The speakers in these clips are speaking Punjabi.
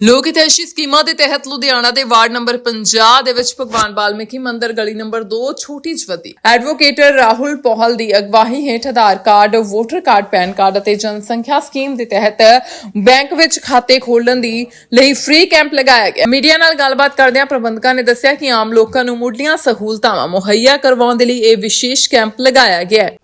ਲੋਕ ਹਿਤੈਸ਼ੀ ਸਕੀਮਾਂ ਦੇ ਤਹਿਤ ਲੁਧਿਆਣਾ ਦੇ ਵਾਰਡ ਨੰਬਰ 50 ਦੇ ਵਿੱਚ ਭਗਵਾਨ ਵਾਲਮੀਕੀ ਮੰਦਿਰ ਗਲੀ ਨੰਬਰ 2 ਛੋਟੀ ਜਵਤੀ ਐਡਵੋਕੇਟ ਰਾਹੁਲ ਪੋਹਲ ਦੀ ਅਗਵਾਈ ਹੇਠ Aadhaar card, voter card, PAN card ਅਤੇ ਜਨਸੰਖਿਆ ਸਕੀਮ ਦੇ ਤਹਿਤ ਬੈਂਕ ਵਿੱਚ ਖਾਤੇ ਖੋਲਣ ਦੀ ਲਈ ਫ੍ਰੀ ਕੈਂਪ ਲਗਾਇਆ ਗਿਆ। ਮੀਡੀਆ ਨਾਲ ਗੱਲਬਾਤ ਕਰਦਿਆਂ ਪ੍ਰਬੰਧਕਾਂ ਨੇ ਦੱਸਿਆ ਕਿ ਆਮ ਲੋਕਾਂ ਨੂੰ ਮੁੱਢਲੀਆਂ ਸਹੂਲਤਾਂ ਮੁਹੱਈਆ ਕਰਵਾਉਣ ਦੇ ਲਈ ਇਹ ਵਿਸ਼ੇਸ਼ ਕੈਂਪ ਲਗਾਇਆ ਗਿਆ ਹੈ।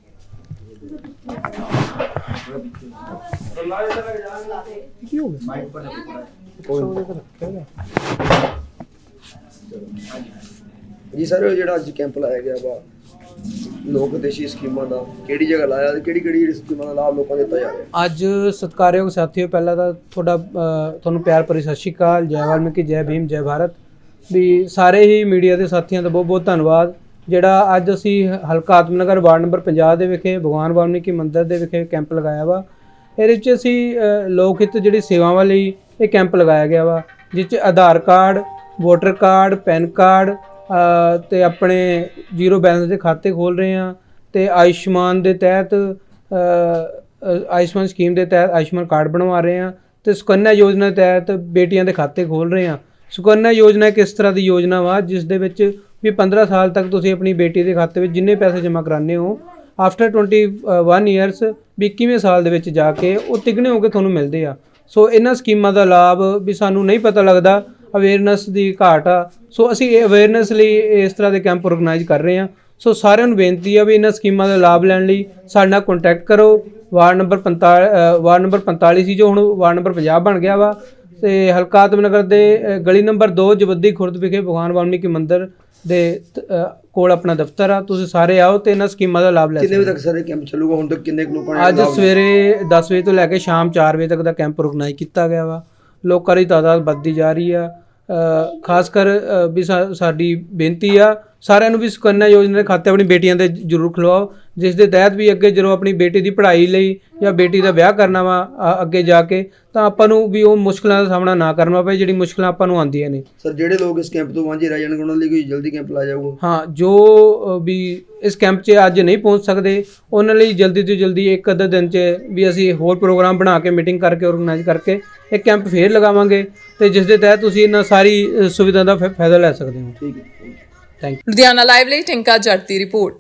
ਜੀ ਸਰ ਜਿਹੜਾ ਅੱਜ ਕੈਂਪ ਲਾਇਆ ਗਿਆ ਵਾ ਲੋਕ ਦੇਸ਼ੀ ਸਕੀਮਾਂ ਦਾ ਕਿਹੜੀ ਜਗ੍ਹਾ ਲਾਇਆ ਤੇ ਕਿਹੜੀ ਕਿਹੜੀ ਸਕੀਮਾਂ ਦਾ ਲਾਭ ਲੋਕਾਂ ਨੂੰ ਦਿੱਤਾ ਜਾ ਰਿਹਾ? ਅੱਜ ਸਤਿਕਾਰਯੋਗ ਸਾਥੀਓ ਪਹਿਲਾਂ ਤਾਂ ਤੁਹਾਡਾ ਅ, ਤੁਹਾਨੂੰ ਪਿਆਰ ਭਰੀ ਸਤਿ ਸ਼੍ਰੀ ਅਕਾਲ ਜੈ ਵਾਲਮੀਕੀ ਜੈ ਭੀਮ ਜੈ ਭਾਰਤ। ਵੀ ਸਾਰੇ ਹੀ ਮੀਡੀਆ ਦੇ ਸਾਥੀਆਂ ਦਾ ਬਹੁਤ ਬਹੁਤ ਧੰਨਵਾਦ। ਜਿਹੜਾ ਅੱਜ ਅਸੀਂ ਹਲਕਾ ਆਤਮਨਗਰ ਵਾਰਡ ਨੰਬਰ 50 ਦੇ ਵਿਖੇ ਭਗਵਾਨ ਵਾਲਮੀਕੀ ਮੰਦਿਰ ਦੇ ਵਿਖੇ ਕੈਂਪ ਲਗਾਇਆ ਵਾ। ਇਹਦੇ ਵਿੱਚ ਅਸੀਂ ਲੋਕ ਹਿੱਤ ਜਿਹੜੀ ਸੇਵਾਵਾਂ ਲਈ ਇਹ ਕੈਂਪ ਲਗਾਇਆ ਗਿਆ ਵਾ ਜਿਸ 'ਚ Aadhaar card voter card PAN card ਅ, ਤੇ ਆਪਣੇ ਜ਼ੀਰੋ ਬੈਲੈਂਸ ਦੇ ਖਾਤੇ ਖੋਲ ਰਹੇ ਆ ਤੇ ਆਯੁਸ਼ਮਾਨ ਦੇ ਤਹਿਤ ਆਯੁਸ਼ਮਾਨ ਸਕੀਮ ਦੇ ਤਹਿਤ ਆਯੁਸ਼ਮਾਨ ਕਾਰਡ ਬਣਵਾ ਰਹੇ ਆ ਤੇ ਸੁਕੰਨਾ ਯੋਜਨਾ ਦੇ ਤਹਿਤ ਬੇਟੀਆਂ ਦੇ ਖਾਤੇ ਖੋਲ ਰਹੇ ਆ ਸੁਕੰਨਾ ਯੋਜਨਾ ਇੱਕ ਇਸ ਤਰ੍ਹਾਂ ਦੀ ਯੋਜਨਾ ਵਾ ਜਿਸ ਦੇ ਵਿੱਚ ਵੀ 15 ਸਾਲ ਤੱਕ ਤੁਸੀਂ ਆਪਣੀ ਬੇਟੀ ਦੇ ਖਾਤੇ ਵਿੱਚ ਜਿੰਨੇ ਪੈਸੇ ਜਮ੍ਹਾਂ ਕਰਾਉਂਦੇ ਹੋ ਆਫਟਰ 21 ਇਅਰਸ ਵੀ 21ਵੇਂ ਸਾਲ ਦੇ ਵਿੱਚ ਜਾ ਕੇ ਉਹ ਤਿਗਣੇ ਹੋ ਕੇ ਤੁਹਾਨੂੰ ਮਿਲਦੇ ਆ। ਸੋ ਇਹਨਾਂ ਸਕੀਮਾਂ ਦਾ ਲਾਭ ਵੀ ਸਾਨੂੰ ਨਹੀਂ ਪਤਾ ਲੱਗਦਾ ਅਵੇਅਰਨੈਸ ਦੀ ਘਾਟ ਆ। ਸੋ ਅਸੀਂ ਇਹ ਅਵੇਅਰਨੈਸ ਲਈ ਇਸ ਤਰ੍ਹਾਂ ਦੇ ਕੈਂਪ ਆਰਗੇਨਾਈਜ਼ ਕਰ ਰਹੇ ਹਾਂ ਸੋ ਸਾਰਿਆਂ ਨੂੰ ਬੇਨਤੀ ਆ ਵੀ ਇਹਨਾਂ ਸਕੀਮਾਂ ਦਾ ਲਾਭ ਲੈਣ ਲਈ ਸਾਡੇ ਨਾਲ ਕੰਟੈਕਟ ਕਰੋ। ਵਾਰਡ ਨੰਬਰ 45 ਵਾਰਡ ਨੰਬਰ 45 ਸੀ ਜੋ ਹੁਣ ਵਾਰਡ ਨੰਬਰ 50 ਬਣ ਗਿਆ ਵਾ। ਤੇ ਹਲਕਾ ਆਤਮਨਗਰ ਦੇ ਗਲੀ ਨੰਬਰ 2 ਜਵੱਦੀ ਖੁਰਦ ਵਿਖੇ ਭਗਵਾਨ ਵਾਲਮੀਕੀ ਮੰਦਿਰ ਦੇ ਕੋਲ ਆਪਣਾ ਦਫ਼ਤਰ ਆ। ਤੁਸੀਂ ਸਾਰੇ ਆਓ ਤੇ ਇਹਨਾਂ ਸਕੀਮਾਂ ਦਾ ਲਾਭ ਲੈ ਕਿੰਨੇ ਵਜੇ ਤੱਕ ਸਰ ਇਹ ਕੈਂਪ ਚੱਲੂਗਾ? ਹੁਣ ਤੱਕ ਕਿੰਨੇ ਕੁ ਲੋਕਾਂ ਨੇ ਅੱਜ ਸਵੇਰੇ 10 ਵਜੇ ਤੋਂ ਲੈ ਕੇ ਸ਼ਾਮ 4 ਵਜੇ ਤੱਕ ਦਾ ਕੈਂਪ ਆਰਗੇਨਾਈਜ਼ ਕੀਤਾ ਗਿਆ ਵਾ। ਲੋਕਾਂ ਦੀ ਤਾਦਾਦ ਵੱਧਦੀ ਜਾ ਰਹੀ ਆ। ਖਾਸ ਕਰ ਵੀ ਸਾਡੀ ਬੇਨਤੀ ਆ ਸਾਰਿਆਂ ਨੂੰ ਵੀ ਸੁਕੰਨਿਆ ਯੋਜਨਾ ਦੇ ਖਾਤੇ ਆਪਣੀ ਬੇਟੀਆਂ ਦੇ ਜ਼ਰੂਰ ਖੁਲਵਾਓ ਜਿਸ ਦੇ ਤਹਿਤ ਵੀ ਅੱਗੇ ਜਦੋਂ ਆਪਣੀ ਬੇਟੀ ਦੀ ਪੜ੍ਹਾਈ ਲਈ ਜਾਂ ਬੇਟੀ ਦਾ ਵਿਆਹ ਕਰਨਾ ਵਾ ਅੱਗੇ ਜਾ ਕੇ ਤਾਂ ਆਪਾਂ ਨੂੰ ਵੀ ਉਹ ਮੁਸ਼ਕਲਾਂ ਦਾ ਸਾਹਮਣਾ ਨਾ ਕਰਨਾ ਪਏ ਜਿਹੜੀ ਮੁਸ਼ਕਲਾਂ ਆਪਾਂ ਨੂੰ ਆਉਂਦੀਆਂ ਨੇ। ਸਰ ਜਿਹੜੇ ਲੋਕ ਇਸ ਕੈਂਪ ਤੋਂ ਵਾਂਝੇ ਰਹਿ ਜਾਣਗੇ ਉਹਨਾਂ ਲਈ ਕੋਈ ਜਲਦੀ ਕੈਂਪ ਲਾਇਆ ਜਾਊਗਾ? ਹਾਂ ਜੋ ਵੀ ਇਸ ਕੈਂਪ 'ਚ ਅੱਜ ਨਹੀਂ ਪਹੁੰਚ ਸਕਦੇ ਉਹਨਾਂ ਲਈ ਜਲਦੀ ਤੋਂ ਜਲਦੀ ਇੱਕ ਅੱਧੇ ਦਿਨ 'ਚ ਵੀ ਅਸੀਂ ਹੋਰ ਪ੍ਰੋਗਰਾਮ ਬਣਾ ਕੇ ਮੀਟਿੰਗ ਕਰਕੇ ਆਰਗੇਨਾਈਜ਼ ਕਰਕੇ ਇੱਕ ਕੈਂਪ ਫੇਰ ਲਗਾਵਾਂਗੇ ਤੇ ਜਿਸ ਦੇ ਤਹਿਤ ਤੁਸੀਂ ਇਹਨਾਂ ਸਾਰੀ ਸੁਵਿਧਾ ਦਾ ਫਾਇਦਾ ਲੈ ਸਕਦੇ ਹੋ ਠੀਕ ਹੈ। ਥੈਂਕ ਲੁਧਿਆਣਾ ਲਾਈਵ ਲਈ ਟਿੰਕਾ ਜੱਟ ਦੀ ਰਿਪੋਰਟ